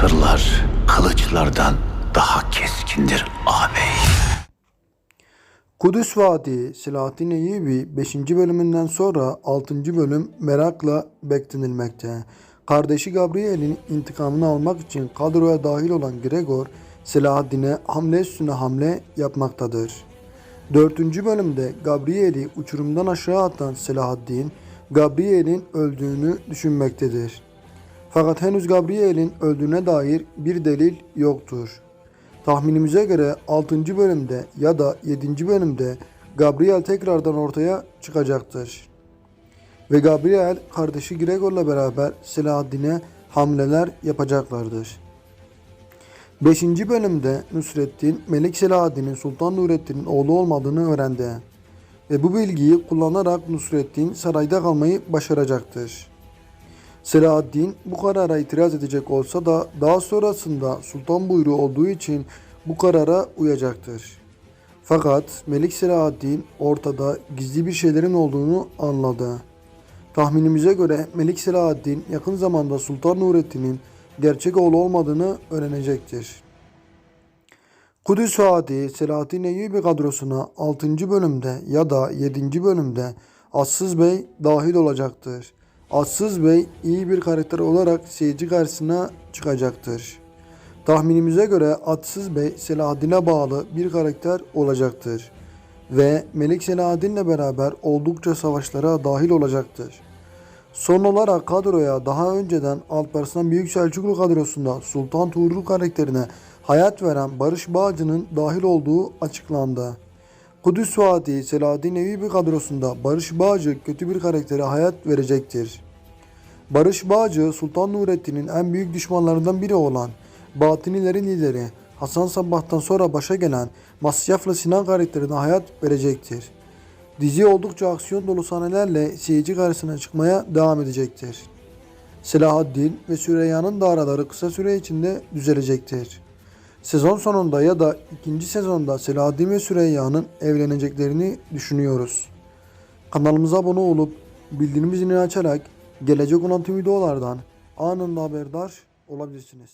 sırlar kılıçlardan daha keskindir ağabey. Kudüs Vadi Selahattin Eyyubi 5. bölümünden sonra 6. bölüm merakla beklenilmekte. Kardeşi Gabriel'in intikamını almak için kadroya dahil olan Gregor, Selahaddin'e hamle üstüne hamle yapmaktadır. 4. bölümde Gabriel'i uçurumdan aşağı atan Selahaddin, Gabriel'in öldüğünü düşünmektedir. Fakat henüz Gabriel'in öldüğüne dair bir delil yoktur. Tahminimize göre 6. bölümde ya da 7. bölümde Gabriel tekrardan ortaya çıkacaktır. Ve Gabriel kardeşi Gregor'la beraber Selahaddin'e hamleler yapacaklardır. 5. bölümde Nusrettin, Melik Selahaddin'in Sultan Nurettin'in oğlu olmadığını öğrendi. Ve bu bilgiyi kullanarak Nusrettin sarayda kalmayı başaracaktır. Selahaddin bu karara itiraz edecek olsa da daha sonrasında sultan buyruğu olduğu için bu karara uyacaktır. Fakat Melik Selahaddin ortada gizli bir şeylerin olduğunu anladı. Tahminimize göre Melik Selahaddin yakın zamanda Sultan Nurettin'in gerçek oğlu olmadığını öğrenecektir. Kudüs Vadi Selahattin Eyyubi kadrosuna 6. bölümde ya da 7. bölümde Assız Bey dahil olacaktır. Assız Bey iyi bir karakter olarak seyirci karşısına çıkacaktır. Tahminimize göre Atsız Bey Selahaddin'e bağlı bir karakter olacaktır. Ve Melik Selahaddin'le beraber oldukça savaşlara dahil olacaktır. Son olarak kadroya daha önceden Alparslan Büyük Selçuklu kadrosunda Sultan Tuğrul karakterine hayat veren Barış Bağcı'nın dahil olduğu açıklandı. Kudüs Vadi Selahaddin Eyyubi kadrosunda Barış Bağcı kötü bir karaktere hayat verecektir. Barış Bağcı Sultan Nurettin'in en büyük düşmanlarından biri olan Batinilerin lideri Hasan Sabbah'tan sonra başa gelen Masyaflı Sinan karakterine hayat verecektir. Dizi oldukça aksiyon dolu sahnelerle seyirci karşısına çıkmaya devam edecektir. Selahaddin ve Süreyya'nın da araları kısa süre içinde düzelecektir. Sezon sonunda ya da ikinci sezonda Selahaddin ve Süreyya'nın evleneceklerini düşünüyoruz. Kanalımıza abone olup bildirim zilini açarak gelecek olan tüm videolardan anında haberdar olabilirsiniz.